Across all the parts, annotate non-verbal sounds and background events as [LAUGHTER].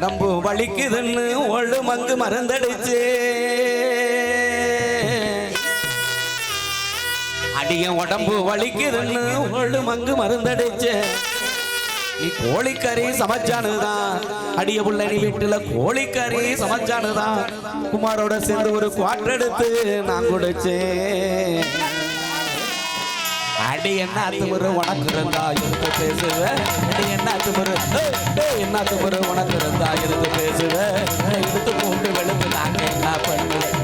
உடம்பு வலிக்குதுன்னு ஒழு மங்கு மறந்தடிச்சு அடிய உடம்பு வலிக்குதுன்னு ஒழு மங்கு மறந்தடிச்சு. நீ கோழிக்கறி சமைச்சானுதான். அடிய புள்ள நீ வீட்டுல கோழிக்கறி சமைச்சானுதான். குமாரோட சேர்ந்து ஒரு குவாட்டர் எடுத்து நான் குடிச்சேன். அடி என்ன அத்துமுறு உனக்கு இருந்தா இருந்து பேசுவ? அடி என்ன அத்துமுறு என்ன அத்துமுறு உனக்கு இருந்தா இருந்து பேசுவ? உன்னை இழுத்து போட்டு வெளுத்து நாங்க என்ன பண்ணுவேன்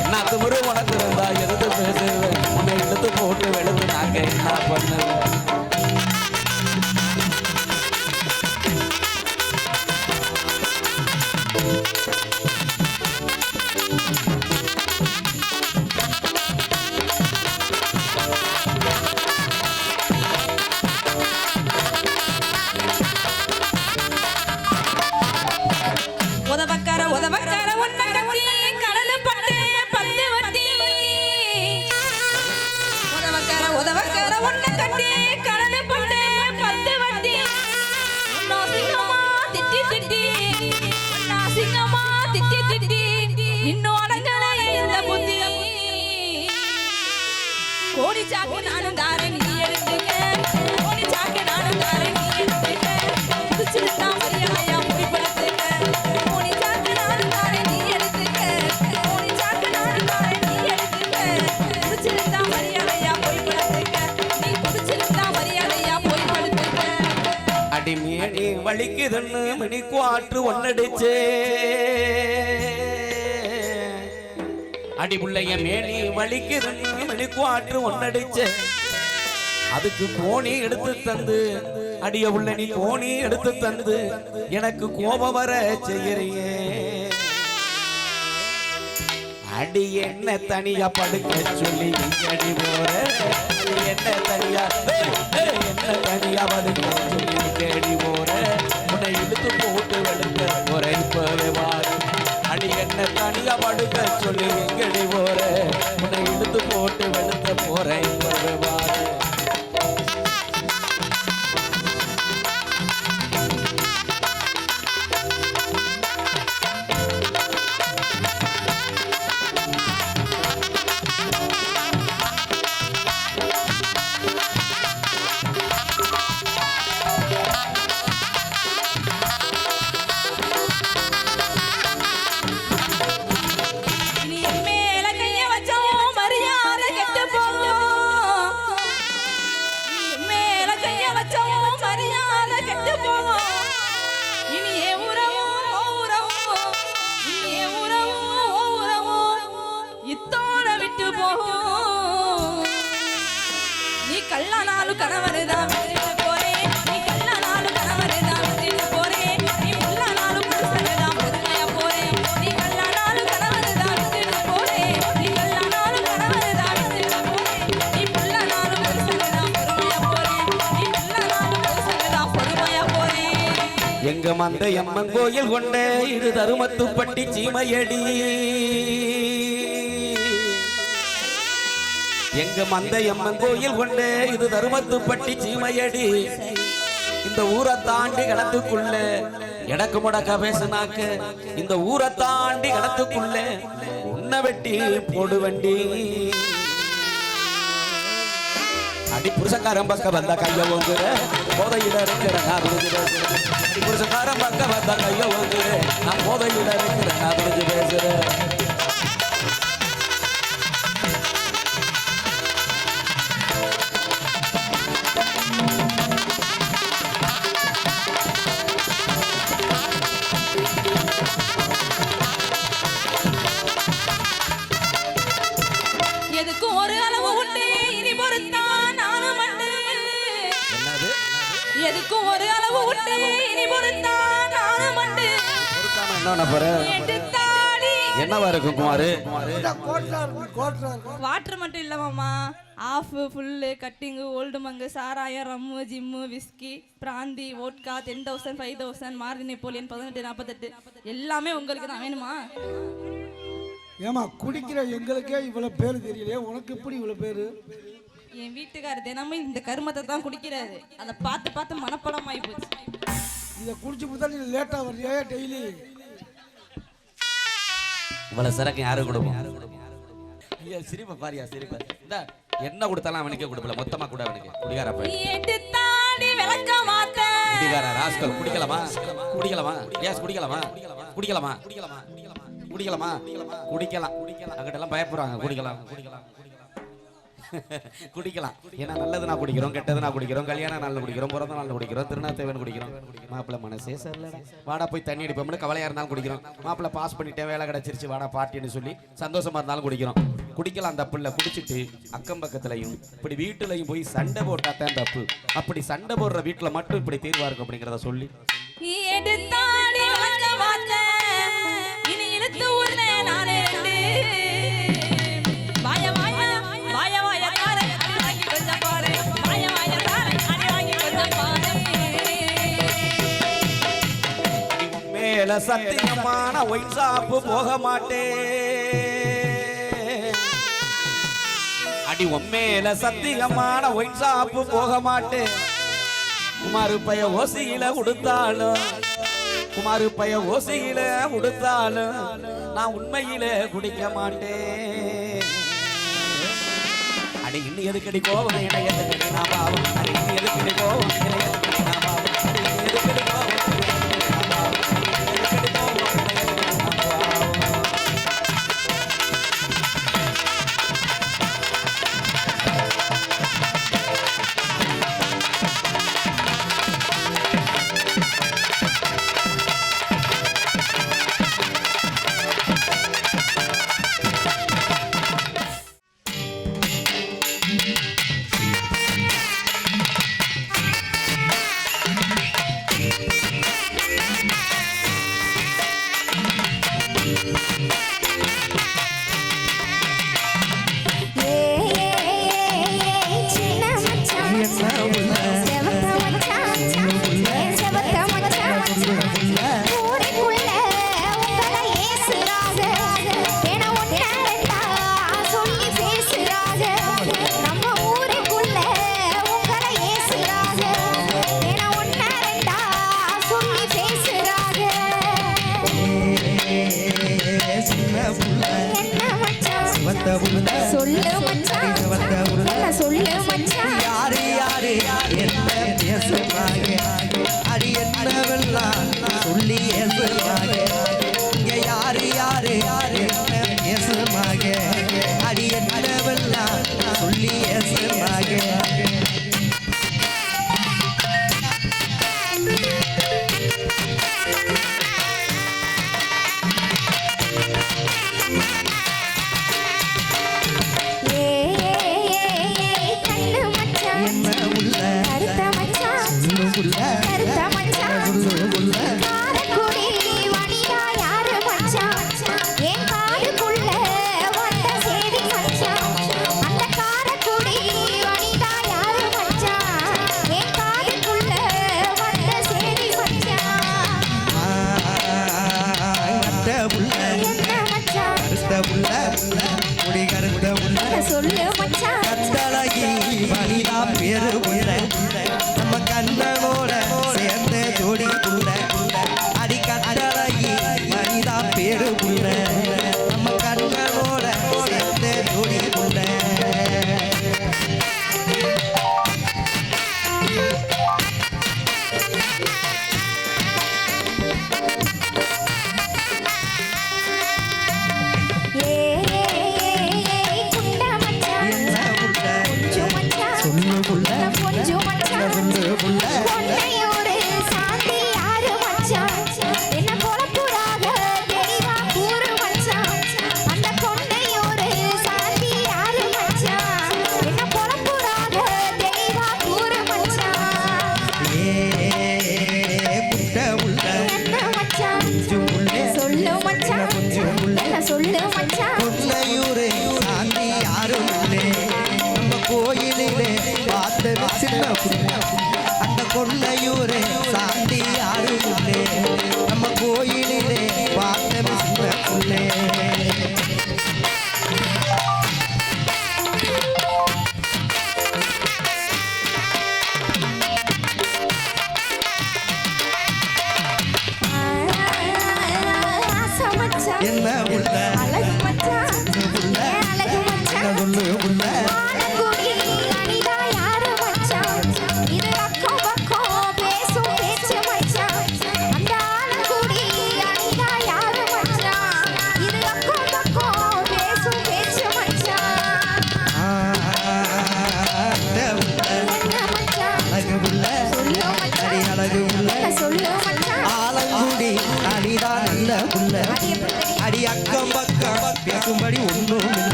என்ன அத்துமுறு உனக்கு இருந்தா இருந்து பேசுவ? உன்னை இழுத்து போட்டு வெளுத்து நாங்க என்ன பண்ணுவேன் உதவக்கார வலிக்குதுன்னு மணி குவாற்று ஒன்னடிச்சே. அடிபுள்ளைய மேனி வலிக்குதுன்னு மணி குவாற்று ஒன்னடிச்சே. அதுக்கு கோணி எடுத்து தந்து அடிய உள்ள நீ கோணி எடுத்து தந்து எனக்கு கோபம் வர செய்யறியே. அடி என்ன தனியா படுக்க சொல்லி அடி போற? என்ன தனியா என்ன தனியா படுக்க சொல்லி கேடி போற தனியா படுக்க சொல்லி எங்கடி போற? உன்னை இழுத்து போட்டு கல்லானாலும் கணவரு தான் போறேன் நீ கல்லானாலும் தான் போறேன் நீ தான் போறேன் நீ கல்லானாலும் தான் போறேன் நீ கல்லானாலும் தான் போறேன் நீ தான் பொறுமையா போறேன் நீ தான் பொறுமையா போறேன் எங்க மந்த எம்மன் கோயில் கொண்ட இது தருமத்துப்பட்டி சீமையடி. எங்க மந்த எம்மன் கோயில் கொண்ட இது தருமத்துப்பட்டி சீமையடி. இந்த ஊரை தாண்டி கடத்துக்குள்ள எடக்கு முடக்க பேசினாக்க. இந்த ஊரை தாண்டி கடத்துக்குள்ள உன்னை வெட்டி போடு வண்டி அடி புருஷக்காரன் பக்க வந்த கைய ஓங்குற. போதையில இருக்கிற நான் புரிஞ்சு பேசுறேன் புருஷக்காரன் பக்க வந்த கைய ஓங்குற. நான் போதையில இருக்கிற நான் புரிஞ்சு பேசுறேன் உனக்கு ஒரு அளவு உண்டு. இனி பொறுத்தான் நானும் உண்டு. எதுக்கும் ஒரு அளவு உண்டு. இனி பொறுத்தான் நானும் உண்டு. என்னவா இருக்கும் குமாரு? வாட்டர் மட்டும் இல்ல மாமா. Of full cutting Old Monk சாராயம் rum gin whisky brandy vodka ten thousand five thousand மார்தி Napoleon பதினெட்டு நாற்பத்தெட்டு எல்லாமே உங்களுக்கு தான் வேணுமா? ஏமா குடிக்கிற எங்களுக்கே இவ்வளவு பேர் தெரியலையே உனக்கு எப்படி இவ்வளவு பேரு? என் வீட்டுக்காரர் தினமும் இந்த கருமத்தை தான் குடிக்கிறாரு. அதை பார்த்து பார்த்து மனப்படமாயி போச்சு. இதை குடிச்சு கொடுத்தா நீ லேட்டா வர்றியா டெய்லி? இவ்வளவு சரக்கு யாரு கொடுப்போம் ஐயா சிரிப்ப பாரியா சிரிப்ப. இந்த என்ன கொடுத்தாலும் அவனுக்கே கொடுப்பல மொத்தமா கூட அவனுக்கு. குடிகார போய். எடுத்தாடி விளக்க மாட்டேன் குடிகார ராஸ்கல் குடிக்கலாமா? குடிக்கலாமா? ஏஸ் குடிக்கலாமா? குடிக்கலாமா? குடிக்கலாமா? குடிக்கலாமா? குடிக்கலாம். அங்கிட்ட எல்லாம் பயப்படுறாங்க குடிக்கலாம். குடிக்கலாம். [LAUGHS] குடிக்கலாம் ஏன்னா நல்லது நான் குடிக்கிறோம் கெட்டது நான் குடிக்கிறோம் கல்யாண நாள்ல குடிக்கிறோம் பிறந்த நாள் குடிக்கிறோம் திருநாத்தேவன் குடிக்கிறோம். மாப்பிள்ள மனசே சரியில்லை வாடா போய் தண்ணி அடிப்போம்னு கவலையா இருந்தாலும் குடிக்கிறோம். மாப்பிள்ள பாஸ் பண்ணிட்டேன் வேலை கிடைச்சிருச்சு வாடா பார்ட்டின்னு சொல்லி சந்தோஷமா இருந்தாலும் குடிக்கிறோம். குடிக்கலாம் தப்பு இல்லை குடிச்சிட்டு அக்கம் பக்கத்துலையும் இப்படி வீட்டுலையும் போய் சண்டை போட்டா தான் தப்பு. அப்படி சண்டை போடுற வீட்டுல மட்டும் இப்படி தீர்வா இருக்கும் அப்படிங்கிறத சொல்லி. எடுத்தா சத்தியமான ஒயின் ஷாப்பு போக மாட்டேன் அடி உண்மையில சத்தியமான ஒயின் ஷாப்பு போக மாட்டேன் குமாரு பைய ஓசியில உடுத்தாலும் குமாரு பைய ஓசியில உடுத்தாலும் நான் உண்மையில குடிக்க மாட்டேன் அடி இன்னும் எதுக்கடி கோவம்? என்னை எதுக்கடி நான் பாவம்? அடி இன்னும் எதுக்கடி கோவம்? சொல்லு மச்சான்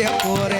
que é por